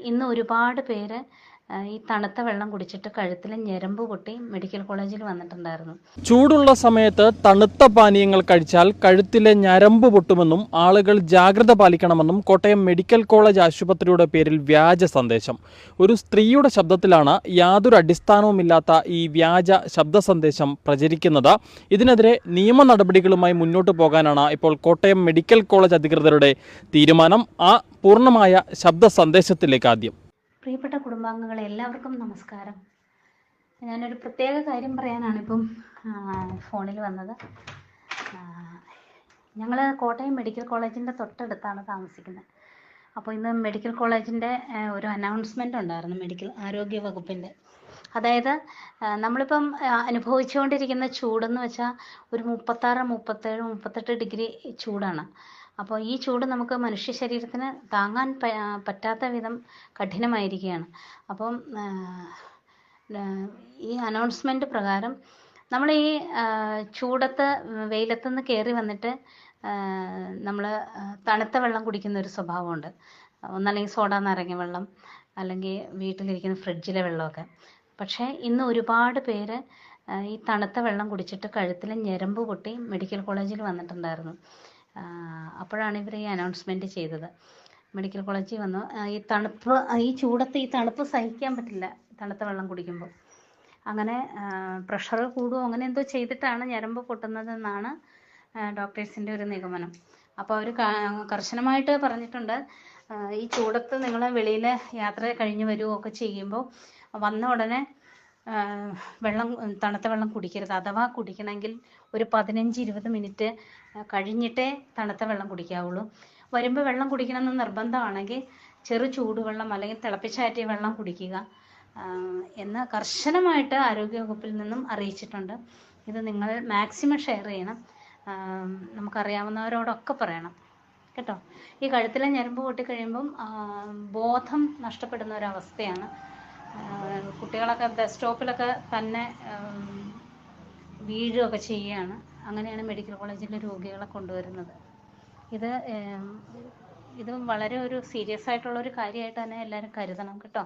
ഇന്ന് ഒരുപാട് പേര് ഈ തണുത്ത വെള്ളം കുടിച്ചിട്ട് കഴുത്തിൽ ഞരമ്പ് പൊട്ടി മെഡിക്കൽ കോളേജിൽ വന്നിട്ടുണ്ടായിരുന്നു. ചൂടുള്ള സമയത്ത് തണുത്ത പാനീയങ്ങൾ കഴിച്ചാൽ കഴുത്തിലെ ഞരമ്പ് പൊട്ടുമെന്നും ആളുകൾ ജാഗ്രത പാലിക്കണമെന്നും കോട്ടയം മെഡിക്കൽ കോളേജ് ആശുപത്രിയുടെ പേരിൽ വ്യാജ സന്ദേശം. ഒരു സ്ത്രീയുടെ ശബ്ദത്തിലാണ് യാതൊരു അടിസ്ഥാനവുമില്ലാത്ത ഈ വ്യാജ ശബ്ദ സന്ദേശം പ്രചരിക്കുന്നത്. ഇതിനെതിരെ നിയമ നടപടികളുമായി മുന്നോട്ട് പോകാനാണ് ഇപ്പോൾ കോട്ടയം മെഡിക്കൽ കോളേജ് അധികൃതരുടെ തീരുമാനം. ആ പൂർണമായ ശബ്ദ സന്ദേശത്തിലേക്ക് ആദ്യം. പ്രിയപ്പെട്ട കുടുംബാംഗങ്ങളെ എല്ലാവർക്കും നമസ്കാരം. ഞാനൊരു പ്രത്യേക കാര്യം പറയാനാണ് ഇപ്പം ഫോണിൽ വന്നത്. ഞങ്ങൾ കോട്ടയം മെഡിക്കൽ കോളേജിന്റെ തൊട്ടടുത്താണ് താമസിക്കുന്നത്. അപ്പോൾ ഇന്ന് മെഡിക്കൽ കോളേജിന്റെ ഒരു അനൗൺസ്മെന്റ് ഉണ്ടായിരുന്നു മെഡിക്കൽ ആരോഗ്യ വകുപ്പിന്റെ അതായത് നമ്മളിപ്പം അനുഭവിച്ചുകൊണ്ടിരിക്കുന്ന ചൂടെന്ന് വെച്ചാൽ ഒരു മുപ്പത്താറ് മുപ്പത്തേഴ് മുപ്പത്തെട്ട് ഡിഗ്രി ചൂടാണ്. അപ്പോൾ ഈ ചൂട് നമുക്ക് മനുഷ്യ ശരീരത്തിന് താങ്ങാൻ പറ്റാത്ത വിധം കഠിനമായിരിക്കുകയാണ്. അപ്പം ഈ അനൗൺസ്മെന്റ് പ്രകാരം നമ്മൾ ഈ ചൂടത്ത് വെയിലത്തുനിന്ന് കയറി വന്നിട്ട് നമ്മൾ തണുത്ത വെള്ളം കുടിക്കുന്ന ഒരു സ്വഭാവമുണ്ട്. ഒന്നല്ലെങ്കിൽ സോഡ നാരങ്ങ വെള്ളം അല്ലെങ്കിൽ വീട്ടിലിരിക്കുന്ന ഫ്രിഡ്ജിലെ വെള്ളമൊക്കെ. പക്ഷേ ഇന്ന് ഒരുപാട് പേര് ഈ തണുത്ത വെള്ളം കുടിച്ചിട്ട് കഴുത്തിൽ ഞരമ്പ് പൊട്ടി മെഡിക്കൽ കോളേജിൽ വന്നിട്ടുണ്ടായിരുന്നു. അപ്പോഴാണ് ഇവർ ഈ അനൗൺസ്മെന്റ് ചെയ്തത്. മെഡിക്കൽ കോളേജിൽ വന്നു. ഈ തണുപ്പ് ഈ ചൂടത്ത് ഈ തണുപ്പ് സഹിക്കാൻ പറ്റില്ല തണുത്ത വെള്ളം കുടിക്കുമ്പോൾ. അങ്ങനെ പ്രഷർ കൂടുകയോ അങ്ങനെ എന്തോ ചെയ്തിട്ടാണ് ഞരമ്പ് പൊട്ടുന്നതെന്നാണ് ഡോക്ടേഴ്സിന്റെ ഒരു നിഗമനം. അപ്പോൾ അവർ കർശനമായിട്ട് പറഞ്ഞിട്ടുണ്ട് ഈ ചൂടത്ത് നിങ്ങൾ വെളിയിൽ യാത്ര കഴിഞ്ഞ് വരുകയൊക്കെ ചെയ്യുമ്പോൾ വന്ന ഉടനെ വെള്ളം തണുത്ത വെള്ളം കുടിക്കരുത്. അഥവാ കുടിക്കണമെങ്കിൽ ഒരു പതിനഞ്ച് ഇരുപത് മിനിറ്റ് കഴിഞ്ഞിട്ടേ തണുത്ത വെള്ളം കുടിക്കാവുള്ളൂ. വരുമ്പോൾ വെള്ളം കുടിക്കണം കുടിക്കണമെന്ന് നിർബന്ധമാണെങ്കിൽ ചെറു ചൂടുവെള്ളം അല്ലെങ്കിൽ തിളപ്പിച്ചാറ്റിയ വെള്ളം കുടിക്കുക. എന്ന് കർശനമായിട്ട് ആരോഗ്യവകുപ്പിൽ നിന്നും അറിയിച്ചിട്ടുണ്ട്. ഇത് നിങ്ങൾ മാക്സിമം ഷെയർ ചെയ്യണം. നമുക്കറിയാവുന്നവരോടൊക്കെ പറയണം. കേട്ടോ? ഈ കഴുത്തിലെ ഞരമ്പ് പൊട്ടിക്കഴിയുമ്പം ബോധം നഷ്ടപ്പെടുന്ന ഒരു ആ, കുട്ടികളൊക്കെ ബസ് സ്റ്റോപ്പിലൊക്കെ തന്നെ വീഴുകയൊക്കെ ചെയ്യുകയാണ്. അങ്ങനെയാണ് മെഡിക്കൽ കോളേജിലെ രോഗികളെ കൊണ്ടുവരുന്നത്. ഇത് ഇത് വളരെ ഒരു സീരിയസ് ആയിട്ടുള്ള ഒരു കാര്യമായിട്ട് തന്നെ എല്ലാവരും കരുതണം കേട്ടോ.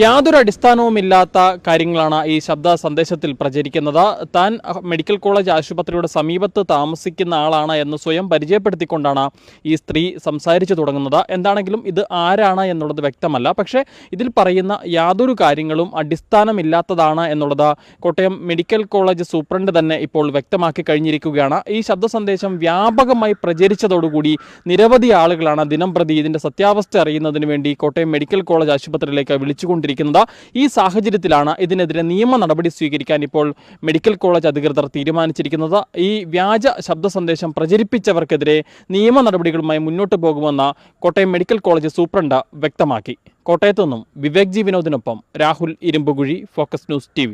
യാതൊരു അടിസ്ഥാനവുമില്ലാത്ത കാര്യങ്ങളാണ് ഈ ശബ്ദ സന്ദേശത്തിൽ പ്രചരിക്കുന്നത്. താൻ മെഡിക്കൽ കോളേജ് ആശുപത്രിയുടെ സമീപത്ത് താമസിക്കുന്ന ആളാണ് എന്ന് സ്വയം പരിചയപ്പെടുത്തിക്കൊണ്ടാണ് ഈ സ്ത്രീ സംസാരിച്ചു തുടങ്ങുന്നത്. എന്താണെങ്കിലും ഇത് ആരാണ് എന്നുള്ളത് വ്യക്തമല്ല. പക്ഷേ ഇതിൽ പറയുന്ന യാതൊരു കാര്യങ്ങളും അടിസ്ഥാനമില്ലാത്തതാണ് എന്നുള്ളത് കോട്ടയം മെഡിക്കൽ കോളേജ് സൂപ്രണ്ട് തന്നെ ഇപ്പോൾ വ്യക്തമാക്കി കഴിഞ്ഞിരിക്കുകയാണ്. ഈ ശബ്ദ സന്ദേശം വ്യാപകമായി പ്രചരിച്ചതോടുകൂടി നിരവധി ആളുകളാണ് ദിനം പ്രതി ഇതിന്റെ സത്യാവസ്ഥ അറിയുന്നതിന് വേണ്ടി കോട്ടയം മെഡിക്കൽ കോളേജ് ആശുപത്രിയിലേക്ക് വിളിച്ചുകൊണ്ടിരിക്കുന്നത്. ഈ സാഹചര്യത്തിലാണ് ഇതിനെതിരെ നിയമ നടപടി സ്വീകരിക്കാൻ ഇപ്പോൾ മെഡിക്കൽ കോളേജ് അധികൃതർ തീരുമാനിച്ചിരിക്കുന്നത്. ഈ വ്യാജ ശബ്ദ സന്ദേശം പ്രചരിപ്പിച്ചവർക്കെതിരെ നിയമ നടപടികളുമായി മുന്നോട്ട് പോകുമെന്ന് കോട്ടയം മെഡിക്കൽ കോളേജ് സൂപ്രണ്ട് വ്യക്തമാക്കി. കോട്ടയത്തു നിന്നും വിവേക് ജി വിനോദിനൊപ്പം Rahul Irumpukuzhi focus news T